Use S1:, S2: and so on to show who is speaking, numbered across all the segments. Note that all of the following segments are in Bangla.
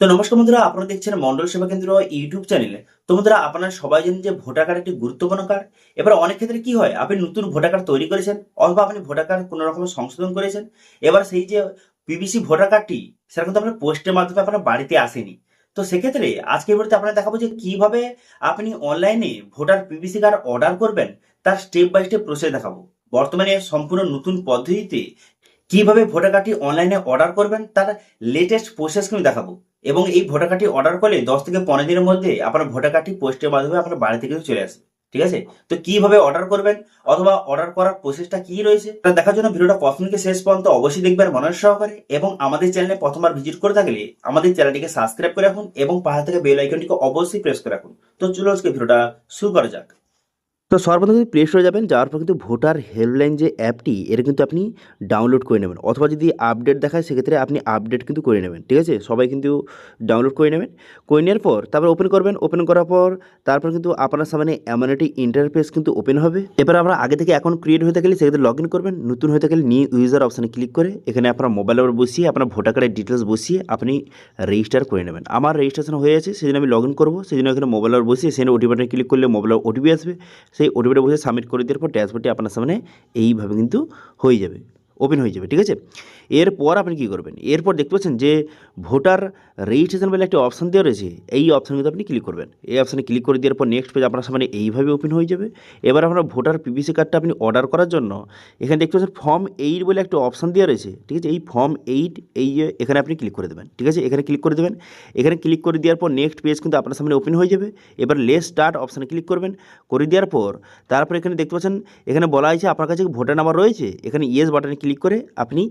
S1: তো নমস্কার বন্ধুরা, আপনারা দেখছেন মন্ডল সেবা কেন্দ্র ইউটিউব চ্যানেলে তো বন্ধুরা, আপনারা সবাই জানেন যে ভোটার কার্ড একটি গুরুত্বপূর্ণ কার্ড এবার অনেক ক্ষেত্রে কি হয়, আপনি নতুন ভোটার কার্ড তৈরি করেছেন, অথবা আপনি ভোটার কার্ড কোনো রকম সংশোধন করেছেন। এবার সেই যে পিবিসি ভোটার কার্ডটি সেটা কিন্তু আপনার পোস্টের মাধ্যমে আপনার বাড়িতে আসেনি। তো সেক্ষেত্রে আজকে বলতে আপনারা দেখাবো যে কীভাবে আপনি অনলাইনে ভোটার পিবিসি কার্ড অর্ডার করবেন, তার স্টেপ বাই স্টেপ প্রসেস দেখাবো। বর্তমানে সম্পূর্ণ নতুন পদ্ধতিতে কীভাবে ভোটার কার্ডটি অনলাইনে অর্ডার করবেন তার লেটেস্ট প্রসেস কিন্তু দেখাবো। এবং এই ভোটার কার্ডটি অর্ডার করলে দশ থেকে পনেরো দিনের মধ্যে আপনার ভোটার কার্ডটি পোস্টের মাধ্যমে আপনার বাড়িতে কিন্তু চলে আসে ঠিক আছে? তো কীভাবে অর্ডার করবেন অথবা অর্ডার করার প্রসেসটা কি রয়েছে তা দেখার জন্য ভিডিওটা প্রথম থেকে শেষ পর্যন্ত অবশ্যই দেখবেন মনোযোগ সহকারে এবং আমাদের চ্যানেলে প্রথমবার ভিজিট করে থাকলে আমাদের চ্যানেলটিকে সাবস্ক্রাইব করে রাখুন এবং পাহাড় থেকে বেল আইকনটিকে অবশ্যই প্রেস করে রাখুন। তো চলো আজকে ভিডিওটা শুরু করা যাক।
S2: তো সর্বপ্রথম কিন্তু প্লে স্টোরে যাবেন, যাওয়ার পর কিন্তু ভোটার হেল্পলাইন যে অ্যাপটি এটা কিন্তু আপনি ডাউনলোড করে নেবেন। অথবা যদি আপডেট দেখায়, সেক্ষেত্রে আপনি আপডেট কিন্তু করে নেবেন, ঠিক আছে? সবাই কিন্তু ডাউনলোড করে নেবেন। করে নেওয়ার পর তারপর ওপেন করবেন। ওপেন করার পর তারপর কিন্তু আপনার সামনে এমন একটি ইন্টারফেস কিন্তু ওপেন হবে। এবার আমরা আগে থেকে অ্যাকাউন্ট ক্রিয়েট হয়ে থাকলে সেক্ষেত্রে লগ ইন করবেন। নতুন হয়ে থাকলে নিউ ইউজার অপশানে ক্লিক করে এখানে আপনার মোবাইল নাম্বার বসিয়ে, আপনার ভোটার কার্ডের ডিটেলস বসিয়ে আপনি রেজিস্টার করে নেবেন। আমার রেজিস্ট্রেশন হয়ে আছে সেদিন আমি লগ ইন করব। জন্য এখানে মোবাইল নাম্বার বসিয়ে সেখানে ওটিপি ক্লিক করলে মোবাইল ওটিপি আসবে। সেই ওটিপিটা বসে সাবমিট করে দেওয়ার পর ড্যাশবোর্ডটি আপনার সামনে এইভাবে কিন্তু হয়ে যাবে। ওপেন হয়ে যাবে, ঠিক আছে? এরপর আপনি কী করবেন? এরপর দেখতে পাচ্ছেন যে ভোটার রেজিস্ট্রেশন বলে একটা অপশান দেওয়া রয়েছে, এই অপশানে কিন্তু আপনি ক্লিক করবেন। এই অপশানে ক্লিক করে দেওয়ার পর নেক্সট পেজ আপনার সামনে এইভাবে ওপেন হয়ে যাবে। এবার আপনার ভোটার পিপিসি কার্ডটা আপনি অর্ডার করার জন্য, এখানে দেখতে পাচ্ছেন ফর্ম এইট বলে একটা অপশান দেওয়া রয়েছে, ঠিক আছে? এই ফর্ম এইট এই এখানে আপনি ক্লিক করে দেবেন, ঠিক আছে? এখানে ক্লিক করে দেবেন। এখানে ক্লিক করে দেওয়ার পর নেক্সট পেজ কিন্তু আপনার সামনে ওপেন হয়ে যাবে। এবার লেস স্টার্ট অপশানে ক্লিক করবেন। করে দেওয়ার পর, তারপর এখানে দেখতে পাচ্ছেন, এখানে বলা হয়েছে আপনার কাছে ভোটার নাম্বার রয়েছে, এখানে ইয়েস বাটনে ক্লিক করে আপনি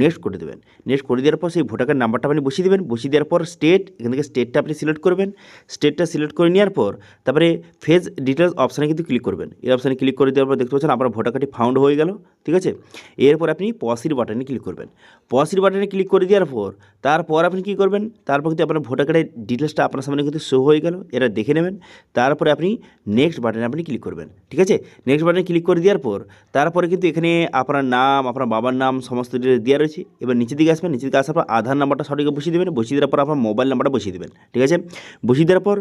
S2: নেক্সট করে দেবেন। নেক্সট করে দেওয়ার পর সেই ভোটার কার্ড নাম্বারটা আপনি বসিয়ে দেবেন। বসিয়ে দেওয়ার পর স্টেট এখান থেকে স্টেটটা আপনি সিলেক্ট করবেন। স্টেটটা সিলেক্ট করে নেওয়ার পর তারপরে ফেজ ডিটেলস অপশানে কিন্তু ক্লিক করবেন। এই অপশানে ক্লিক করে দেওয়ার পর দেখতে পাচ্ছেন আপনার ভোটার কার্ডটি ফাউন্ড হয়ে গেল, ঠিক আছে? এরপর আপনি পসির বাটনে ক্লিক করবেন। পসির বাটনে ক্লিক করে দেওয়ার পর তারপর আপনি কী করবেন? তারপর কিন্তু আপনার ভোটার কার্ডের ডিটেলসটা আপনার সামনে কিন্তু শো হয়ে গেল, এরা দেখে নেবেন। তারপরে আপনি নেক্সট বাটনে আপনি ক্লিক করবেন, ঠিক আছে? নেক্সট বাটনে ক্লিক করে দেওয়ার পর তারপরে কিন্তু এখানে আপনার নাম, আপনার বাবার নাম সমস্ত ডিটেলস দেওয়া রয়েছে। এবার নিচের দিকে আসবেন, নিচের দিকে আসার পর আধার নাম্বারটা সঠিক বসিয়ে দেবেন, বসিয়ে দেওয়ার পর আপনার মোবাইল নাম্বারটা বসিয়ে দেবেন, ঠিক আছে? বসিয়ে দেওয়ার পর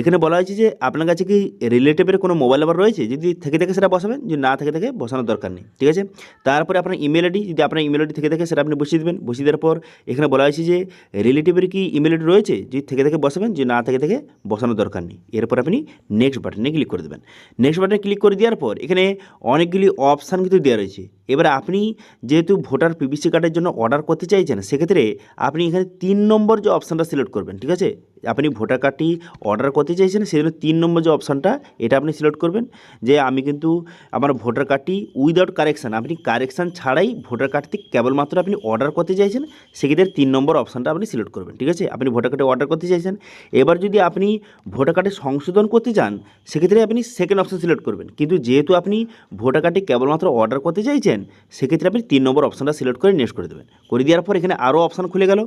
S2: এখানে বলা হয়েছে যে আপনার কাছে কি রিলেটিভের কোনো মোবাইল নাম্বার রয়েছে? যদি থেকে থেকে সেটা বসাবেন, যদি না থেকে থাকে বসানোর দরকার নেই, ঠিক আছে? তারপরে আপনার ইমেল আইডি যদি আপনার ইমেল আইডি থেকে থাকে সেটা আপনি বসিয়ে দেবেন, বসিয়ে দেওয়ার পর এখানে বলা হয়েছে যে রিলেটিভের কি ইমেল আইডি রয়েছে? যদি থেকে থেকে বসাবেন, যদি না থেকে থেকে বসানোর দরকার নেই, এরপর আপনি নেক্সট বাটনে ক্লিক করে দেবেন। নেক্সট বাটনে ক্লিক করে দেওয়ার পর এখানে অনেকগুলি অপশান কিন্তু দেওয়া রয়েছে। এবার আপনি যেহেতু ভোটার পিবিসি কার্ডের জন্য অর্ডার করতে চাইছেন, সেক্ষেত্রে আপনি এখানে তিন নম্বর যে অপশানটা সিলেক্ট করবেন, ঠিক আছে? আপনি ভোটার কার্ডটি অর্ডার করতে চাইছেন সেই জন্য তিন নম্বর যে অপশানটা এটা আপনি সিলেক্ট করবেন। যে আমি কিন্তু আমার ভোটার কার্ডটি উইদাউট কারেকশান আপনি কারেকশান ছাড়াই ভোটার কার্ডটি কেবলমাত্র আপনি অর্ডার করতে চাইছেন, সেক্ষেত্রে তিন নম্বর অপশানটা আপনি সিলেক্ট করবেন, ঠিক আছে? আপনি ভোটার কার্ডে অর্ডার করতে চাইছেন। এবার যদি আপনি ভোটার কার্ডে সংশোধন করতে চান, সেক্ষেত্রে আপনি সেকেন্ড অপশান সিলেক্ট করবেন। কিন্তু যেহেতু আপনি ভোটার কার্ডটি কেবলমাত্র অর্ডার করতে চাইছেন, সেক্ষেত্রে আপনি তিন নম্বর অপশানটা সিলেক্ট করে নেক্সট করে দেবেন। করে দেওয়ার পর এখানে আরও অপশান খুলে গেল।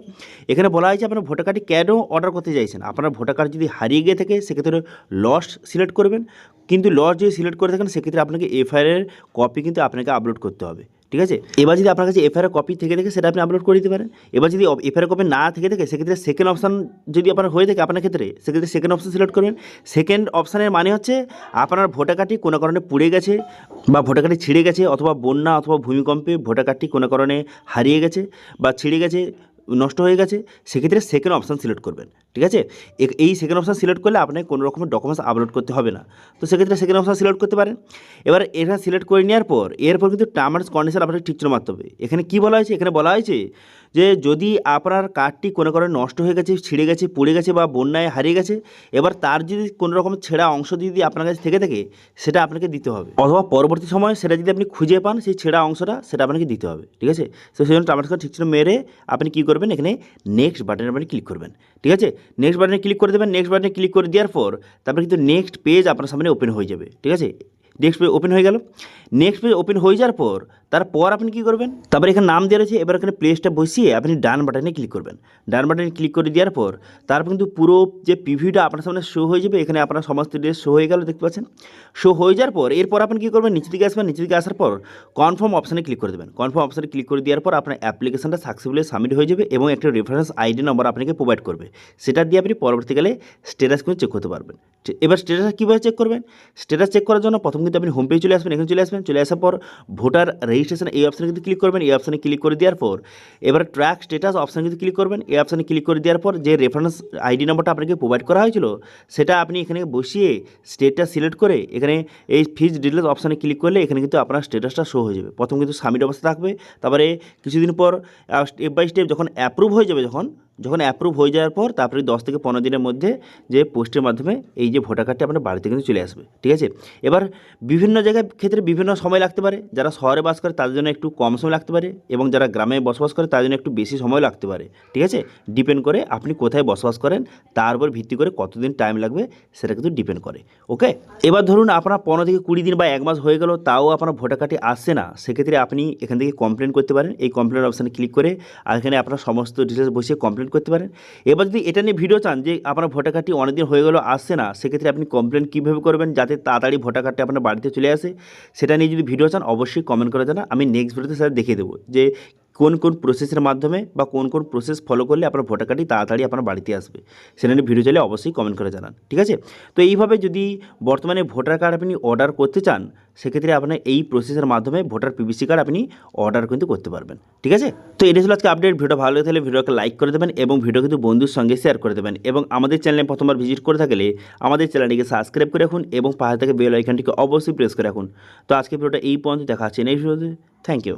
S2: এখানে বলা হয়েছে আপনার ভোটার কার্ডটি কেন অর্ডার করতে চাইছেন? আপনার ভোটার কার্ড যদি হারিয়ে গিয়ে থাকে, সেক্ষেত্রে লস সিলেক্ট করবেন। কিন্তু লস যদি সিলেক্ট করে থাকেন, সেক্ষেত্রে আপনাকে এফআইআর কপি কিন্তু আপনাকে আপলোড করতে হবে। ঠিক আছে? এবার যদি আপনার কাছে এফআইআর কপি থেকে থাকে, সেটা আপনি আপলোড করে দিতে পারেন। এবার যদি এফআইআর কপি না থেকে থাকে, সেক্ষেত্রে সেকেন্ড অপশান যদি আপনার হয়ে থাকে আপনার ক্ষেত্রে, সেক্ষেত্রে সেকেন্ড অপশান সিলেক্ট করবেন। সেকেন্ড অপশানের মানে হচ্ছে আপনার ভোটার কার্ডটি কোনো কারণে পুড়ে গেছে বা ভোটার কার্ডটি ছিঁড়ে গেছে অথবা বন্যা অথবা ভূমিকম্পে ভোটার কার্ডটি কোনো কারণে হারিয়ে গেছে বা ছিঁড়ে গেছে। নষ্ট হয়ে গেছে, সেক্ষেত্রে সেকেন্ড অপশান সিলেক্ট করবেন, ঠিক আছে? এই সেকেন্ড অপশান সিলেক্ট করলে আপনাকে কোনো রকমের ডকুমেন্টস আপলোড করতে হবে না। তো সেক্ষেত্রে সেকেন্ড অপশান সিলেক্ট করতে পারেন। এবার এটা সিলেক্ট করে নেওয়ার পর, এরপর কিন্তু টার্ম অ্যান্ড কন্ডিশন আপনাকে ঠিক করে মারতে হবে। এখানে কী বলা হয়েছে? এখানে বলা হয়েছে যে যদি আপনার কার্ডটি কোনো কারণে নষ্ট হয়ে গেছে, ছিঁড়ে গেছে, পুড়ে গেছে বা বন্যায় হারিয়ে গেছে, এবার তার যদি কোনো রকম ছেঁড়া অংশ যদি আপনার কাছে থেকে থাকে, সেটা আপনাকে দিতে হবে। অথবা পরবর্তী সময় সেটা যদি আপনি খুঁজে পান, সেই ছেঁড়া অংশটা, সেটা আপনাকে দিতে হবে, ঠিক আছে? তো সেই জন্য টার্মার ঠিক ছিল মেরে আপনি কী করবেন? এখানে নেক্সট বাটনে আপনি ক্লিক করবেন। ঠিক আছে? নেক্সট বাটনে ক্লিক করে দেবেন নেক্সট বাটনে ক্লিক করে দেওয়ার পর তারপরে কিন্তু নেক্সট পেজ আপনার সামনে ওপেন হয়ে যাবে। ঠিক আছে? নেক্সট পেজ ওপেন হয়ে গেল। নেক্সট পেজ ওপেন হয়ে যাওয়ার পর, তারপর আপনি কী করবেন? তারপর এখানে নাম দেওয়া রয়েছে, এবার এখানে প্লেসটা বসিয়ে আপনি ডান বাটনে ক্লিক করবেন। ডান বাটনে ক্লিক করে দেওয়ার পর, তারপর কিন্তু পুরো যে প্রিভিউটা আপনার সামনে শো হয়ে যাবে, এখানে আপনার সমস্ত ড্রেস শো হয়ে গেল, দেখতে পাচ্ছেন? শো হয়ে যাওয়ার পর, এরপর আপনি কী করবেন? নিচে দিকে আসবেন নিচে দিকে আসার পর কনফার্ম অপশানে ক্লিক করে দেবেন। কনফার্ম অপশানে ক্লিক করে দেওয়ার পর আপনার অ্যাপ্লিকেশনটা সাকসেসফুলি সাবমিট হয়ে যাবে এবং একটা রেফারেন্স আইডি নম্বর আপনাকে প্রোভাইড করবে। সেটা দিয়ে আপনি পরবর্তীকালে স্ট্যাটাস কিন্তু চেক করতে পারবেন। এবার স্ট্যাটাস কীভাবে চেক করবেন? স্ট্যাটাস চেক করার জন্য প্রথম কিন্তু আপনি হোম পেজ চলে আসবেন, এখানে চলে আসবেন, চলে আসার পর ভোটার রেজিস্ট্রেশন এই অপশানে কিন্তু ক্লিক করবেন, এই অপশানে ক্লিক করে দেওয়ার পর এবার ট্র্যাক স্ট্যাটাস অপশানে কিন্তু ক্লিক করবেন, এই অপশানে ক্লিক করে দেওয়ার পর যে রেফারেন্স আইডি নম্বরটা আপনাকে প্রোভাইড করা হয়েছিল, সেটা আপনি এখানে বসিয়ে স্টেটটা সিলেক্ট করে এখানে এই ফিজ ডিটেলস অপশানে ক্লিক করলে এখানে কিন্তু আপনার স্টেটাসটা শো হয়ে যাবে। প্রথম কিন্তু সাবমিট অবস্থা থাকবে, তারপরে কিছুদিন পর স্টেপ বাই স্টেপ যখন অ্যাপ্রুভ হয়ে যাবে, যখন যখন অ্যাপ্রুভ হয়ে যাওয়ার পর তারপরে দশ থেকে পনেরো দিনের মধ্যে যে পোস্টের মাধ্যমে এই যে ভোটার কার্ডটি আপনার বাড়িতে কিন্তু চলে আসবে, ঠিক আছে? এবার বিভিন্ন জায়গায় ক্ষেত্রে বিভিন্ন সময় লাগতে পারে। যারা শহরে বাস করে তাদের জন্য একটু কম সময় লাগতে পারে এবং যারা গ্রামে বসবাস করে তাদের জন্য একটু বেশি সময় লাগতে পারে, ঠিক আছে? ডিপেন্ড করে আপনি কোথায় বসবাস করেন, তার উপর ভিত্তি করে কতদিন টাইম লাগবে সেটা কিন্তু ডিপেন্ড করে ওকে এবার ধরুন আপনার পনেরো থেকে কুড়ি দিন বা এক মাস হয়ে গেল, তাও আপনার ভোটার কার্ডটি আসছে না, সেক্ষেত্রে আপনি এখান থেকে কমপ্লেন করতে পারেন। এই কমপ্লেন অপশানে ক্লিক করে আর এখানে আপনার সমস্ত ডিটেলস বসিয়ে কমপ্লেন করতে পারেন। এবার যদি এটা নিয়ে ভিডিও চান যে আপনার ভোটার কার্ডটি অনেকদিন হয়ে গেলো, আসছে না, সেক্ষেত্রে আপনি কমপ্লেন কীভাবে করবেন যাতে তাড়াতাড়ি ভোটার কার্ডটি আপনার বাড়িতে চলে আসে? সেটা নিয়ে যদি ভিডিও চান, অবশ্যই কমেন্ট করে জানা আমি নেক্সট ভিডিওতে স্যার দেখিয়ে দেবো যে কোন কোন প্রসেসের মাধ্যমে বা কোন কোন প্রসেস ফলো করলে আপনার ভোটার কার্ডটি তাড়াতাড়ি আপনার বাড়িতে আসবে? সেটা নিয়ে ভিডিও চাইলে অবশ্যই কমেন্ট করে জানান, ঠিক আছে? তো এইভাবে যদি বর্তমানে ভোটার কার্ড আপনি অর্ডার করতে চান, সেক্ষেত্রে আপনার এই প্রসেসের মাধ্যমে ভোটার পিবিসি কার্ড আপনি অর্ডার কিন্তু করতে পারবেন, ঠিক আছে? তো এটা ছিল আজকে আপডেট ভিডিও ভালো লাগে তাহলে ভিডিওকে লাইক করে দেবেন এবং ভিডিও কিন্তু বন্ধুর সঙ্গে শেয়ার করে দেবেন এবং আমাদের চ্যানেলে প্রথমবার ভিজিট করে থাকলে আমাদের চ্যানেলটিকে সাবস্ক্রাইব করে রাখুন এবং পাশে থেকে বেল আইকনটিকে অবশ্যই প্রেস করে রাখুন। তো আজকে ভিডিওটা এই পর্যন্ত, দেখা হচ্ছে নেক্সট ভিডিওতে থ্যাংক ইউ